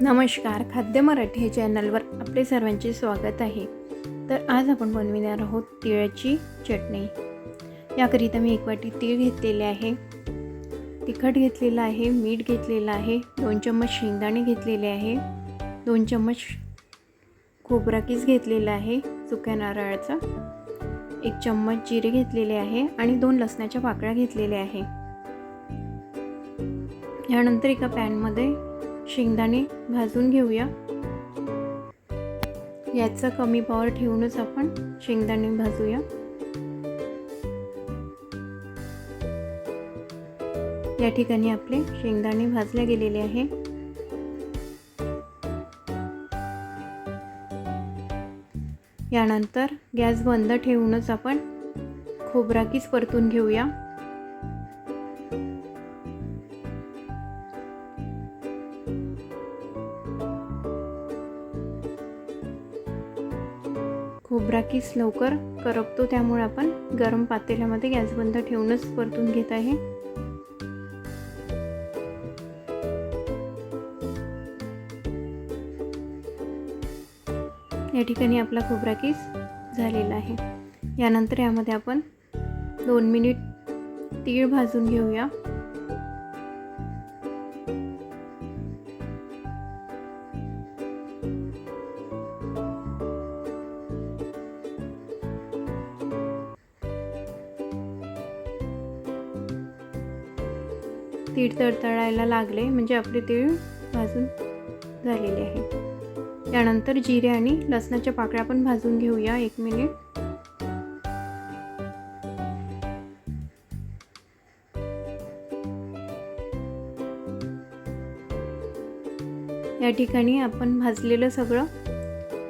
नमस्कार खाद्य मराठी हे चॅनलवर आपले सर्वांचे स्वागत आहे. तर आज आपण बनविणार आहोत तिळाची चटणी. याकरिता मी एक वाटी तीळ घेतलेले आहे. तिखट घेतलेलं आहे मीठ घेतलेलं आहे दोन चम्मच शेंगदाणे घेतलेले आहे दोन चम्मच खोबरा किस घेतलेला आहे सुक्या नारळाचा एक चम्मच जिरे घेतलेले आहे आणि दोन लसणाच्या पाकळ्या घेतलेल्या आहे. यानंतर एका पॅनमध्ये शेंगदाणे भाजून घेऊया. याचा कमी पॉवर ठेवूनच आपण शेंगदाणे भाजूया. या ठिकाणी आपले शेंगदाणे भाजले गेलेले आहे. यानंतर गॅस बंद ठेवूनच आपण खोबराकीच परतून घेऊया. खोबरा किस लवकर करपतो त्यामुळे आपण गरम पातेल्यामध्ये गॅस बंद ठेवूनच परतून घेत आहे. या ठिकाणी आपला खोबरा किस झालेला आहे. यानंतर यामध्ये आपण दोन मिनिट तीळ भाजून घेऊया. तीळ तडतळायला लागले म्हणजे आपले तीळ भाजून झालेले आहे. त्यानंतर जिरे आणि लसणाच्या पाकळ्या पण भाजून घेऊया एक मिनिट या ठिकाणी आपण भाजलेलं सगळं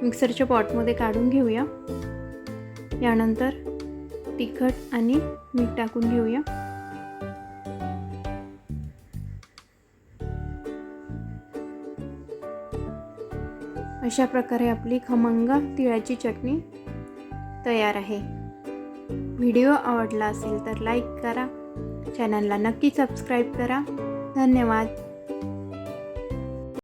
मिक्सरच्या पॉटमध्ये काढून घेऊया. यानंतर तिखट आणि मीठ टाकून घेऊया. अशा प्रकारे आपली खमंग तिळाची चटणी तयार आहे. व्हिडिओ आवडला असेल तर लाईक करा. चॅनलला नक्की सबस्क्राईब करा. धन्यवाद.